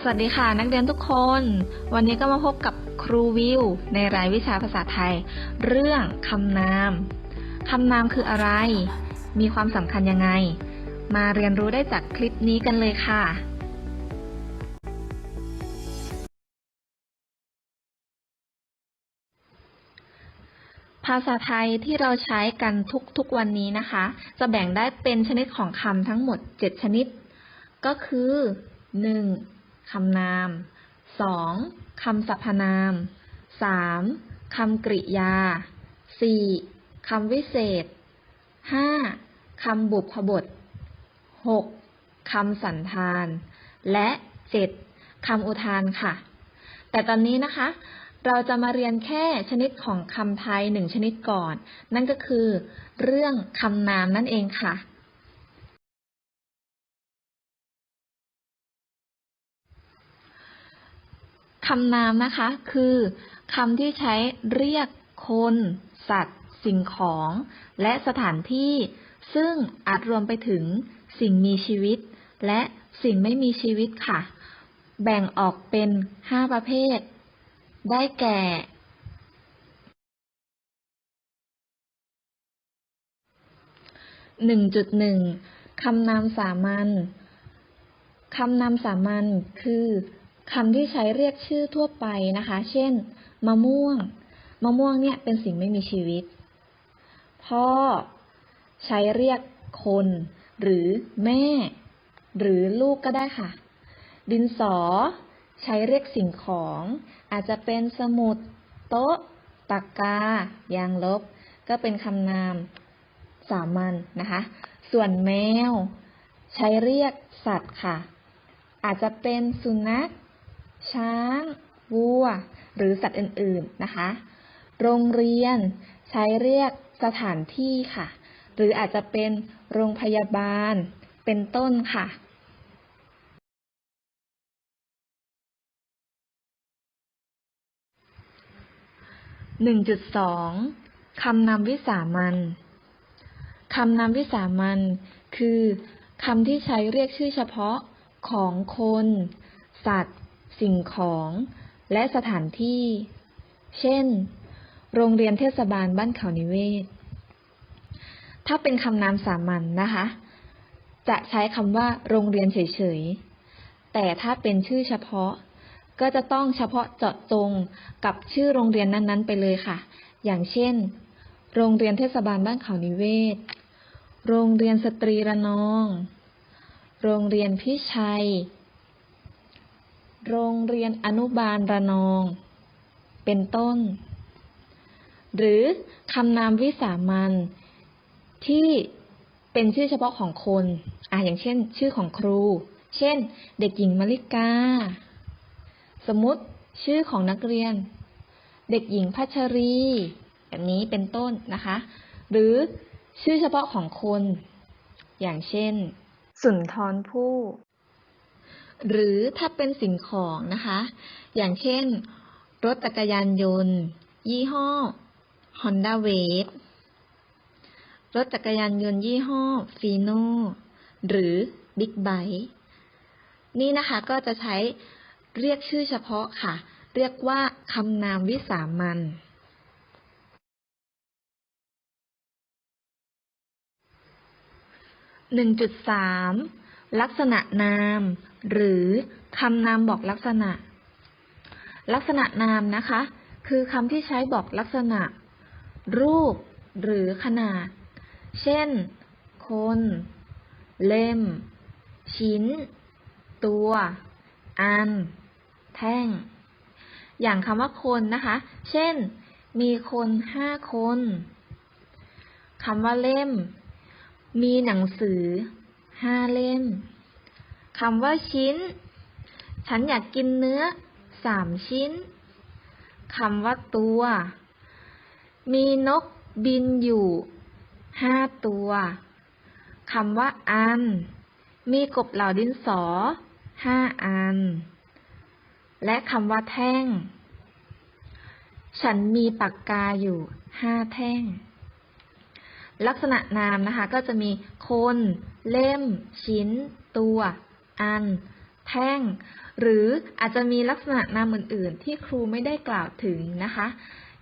สวัสดีค่ะนักเรียนทุกคน วันนี้ก็มาพบกับครูวิว ในรายวิชาภาษาไทย เรื่องคำนามคำนามคืออะไร มีความสำคัญยังไง มาเรียนรู้ได้จากคลิปนี้กันเลยค่ะภาษาไทยที่เราใช้กันทุกๆวันนี้นะคะ จะแบ่งได้เป็นชนิดของคำทั้งหมด 7 ชนิด ก็คือ 1. คำนาม 2. คำสรรพนาม 3. คำกริยา 4. คำวิเศษ 5. คำบุพบท 6. คำสันธาน และ 7. คำอุทานค่ะ แต่ตอนนี้นะคะเราจะมาเรียนแค่ชนิดของคำไทยหนึ่งชนิดก่อน นั่นก็คือ เรื่องคำนามนั่นเองค่ะ คำนามนะคะ คือคำที่ใช้เรียกคน สัตว์ สิ่งของ และสถานที่ ซึ่งอาจรวมไปถึงสิ่งมีชีวิต และสิ่งไม่มีชีวิตค่ะ แบ่งออกเป็น 5 ประเภท ได้แก่ 1.1 คำนามสามัญ คำนามสามัญคือ คำที่ใช้เรียกชื่อทั่วไปนะคะ เช่น มะม่วง มะม่วงเนี่ยเป็นสิ่งไม่มีชีวิต พ่อ ใช้เรียกคน หรือแม่ หรือลูกก็ได้ค่ะ ดินสอ ใช้เรียกสิ่งของ อาจจะเป็นสมุด โต๊ะ ปากกา ยางลบ ก็เป็นคำนามสามัญนะคะ ส่วนแมว ใช้เรียกสัตว์ค่ะ อาจจะเป็นสุนัข ช้างวัว หรือสัตว์อื่นๆนะคะ โรงเรียนใช้เรียกสถานที่ค่ะ หรืออาจจะเป็นโรงพยาบาล เป็นต้นค่ะ1.2คำนามวิสามัญคำนามวิสามัญคือคำที่ใช้เรียกชื่อเฉพาะของคน สัตว์ สิ่งของ และสถานที่ เช่น โรงเรียนเทศบาลบ้านเขานิเวศ ถ้าเป็นคำนามสามัญนนะคะ จะใช้คำว่าโรงเรียนเฉยๆ แต่ถ้าเป็นชื่อเฉพาะ ก็จะต้องเฉพาะเจาะจงกับชื่อโรงเรียนนั้นๆ ไปเลยค่ะ อย่างเช่น โรงเรียนเทศบาลบ้านเขานิเวศ โรงเรียนสตรีระนอง โรงเรียนพิชัย โรงเรียนอนุบาลระนอง เป็นต้น หรือคำนามวิสามัญที่เป็นชื่อเฉพาะของคนอะอย่างเช่น ชื่อของครู เช่น เด็กหญิงมลิกา สมมติชื่อของนักเรียน เด็กหญิงพัชรี แบบนี้เป็นต้นนะคะ หรือชื่อเฉพาะของคน อย่างเช่น สุนทรภู่ หรือถ้าเป็นสิ่งของนะคะ อย่างเช่น รถจักรยานยนต์ ยี่ห้อ Honda Wave รถจักรยานยนต์ยี่ห้อ Fino หรือ Big Bike นี่นะคะก็จะใช้เรียกชื่อเฉพาะค่ะ เรียกว่าคำนามวิสามัญ1.3 ลักษณะนาม หรือคำนามบอกลักษณะ ลักษณะนามนะคะ คือคำที่ใช้บอกลักษณะ รูป หรือขนาด เช่น คน เล่ม ชิ้น ตัว อัน แท่ง อย่างคำว่าคนนะคะ เช่น มีคนห้าคนคำว่าเล่ม มีหนังสือ ห้าเล่มคำว่าชิ้น ฉันอยากกินเนื้อสามชิ้นคำว่าตัว มีนกบินอยู่ห้าตัวคำว่าอัน มีกบเหล่าดินสอห้าอัน และคำว่าแท่ง ฉันมีปากกาอยู่ห้าแท่ง ลักษณะนามนะคะ ก็จะมีคน เล่ม ชิ้น ตัว อัน แท่ง หรืออาจจะมีลักษณะนามอื่น ๆ ที่ครูไม่ได้กล่าวถึงนะคะ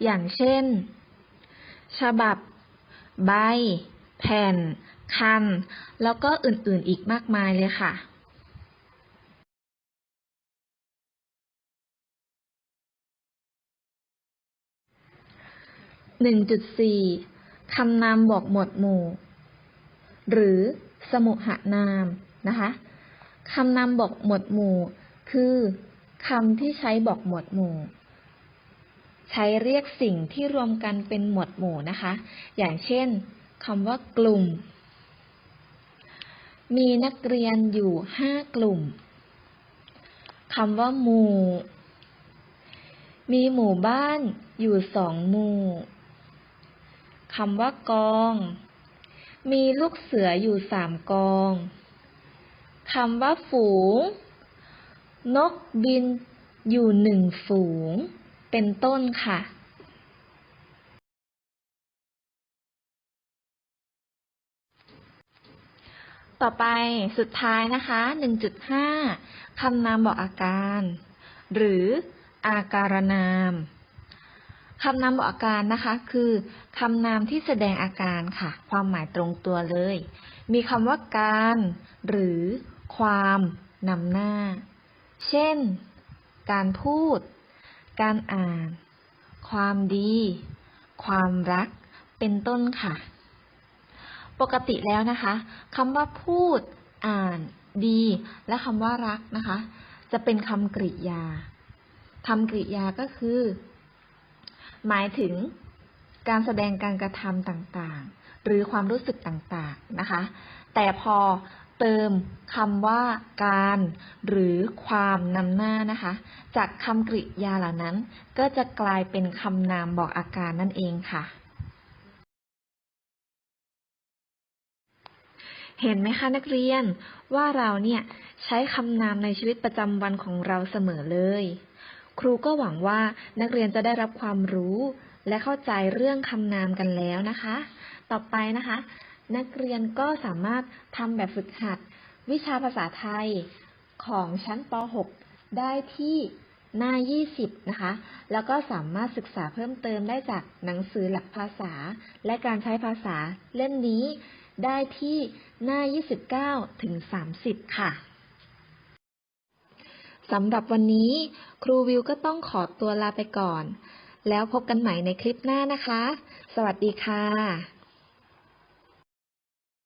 อย่างเช่น ฉบับ ใบ แผ่น คัน แล้วก็อื่น ๆ อีกมากมายเลยค่ะ1.4 คำนามบอกหมวดหมู่ หรือสมุหนามนะคะคำนามบอกหมวดหมู่ คือคำที่ใช้บอกหมวดหมู่ ใช้เรียกสิ่งที่รวมกันเป็นหมวดหมู่นะคะ อย่างเช่นคำว่ากลุ่ม มีนักเรียนอยู่ห้ากลุ่มคำว่าหมู่ มีหมู่บ้านอยู่สองหมู่ คำว่ากอง มีลูกเสืออยู่สามกองคำว่าฝูง นกบินอยู่หนึ่งฝูง เป็นต้นค่ะต่อไปสุดท้ายนะคะ 1.5 คำนามบอกอาการ หรืออาการนาม คำนามบอกอาการนะคะ คือคำนามที่แสดงอาการค่ะ ความหมายตรงตัวเลย มีคำว่าการ หรือ ความนำหน้า เช่น การพูด การอ่าน ความดี ความรัก เป็นต้นค่ะ ปกติแล้วนะคะคำว่าพูด อ่าน ดี และคำว่ารักนะคะ จะเป็นคำกริยาคำกริยาก็คือ หมายถึงการแสดงการกระทำต่างๆ หรือความรู้สึกต่างๆนะคะ แต่พอเติมคำว่าการหรือความนำหน้านะคะ จากคำกริยาเหล่านั้น ก็จะกลายเป็นคำนามบอกอาการนั่นเองค่ะ เห็นไหมคะนักเรียนว่าเราเนี่ยใช้คำนามในชีวิตประจำวันของเราเสมอเลย ครูก็หวังว่านักเรียนจะได้รับความรู้ และเข้าใจเรื่องคำนามกันแล้วนะคะ ต่อไปนะคะ นักเรียนก็สามารถทำแบบฝึกหัด วิชาภาษาไทยของชั้นป .6 ได้ที่หน้า 20 นะคะ แล้วก็สามารถศึกษาเพิ่มเติมได้จากหนังสือหลักภาษา และการใช้ภาษาเล่มนี้ได้ที่หน้า 29 ถึง 30 ค่ะ สำหรับวันนี้ ครูวิวก็ต้องขอตัวลาไปก่อน แล้วพบกันใหม่ในคลิปหน้านะคะ สวัสดีค่ะ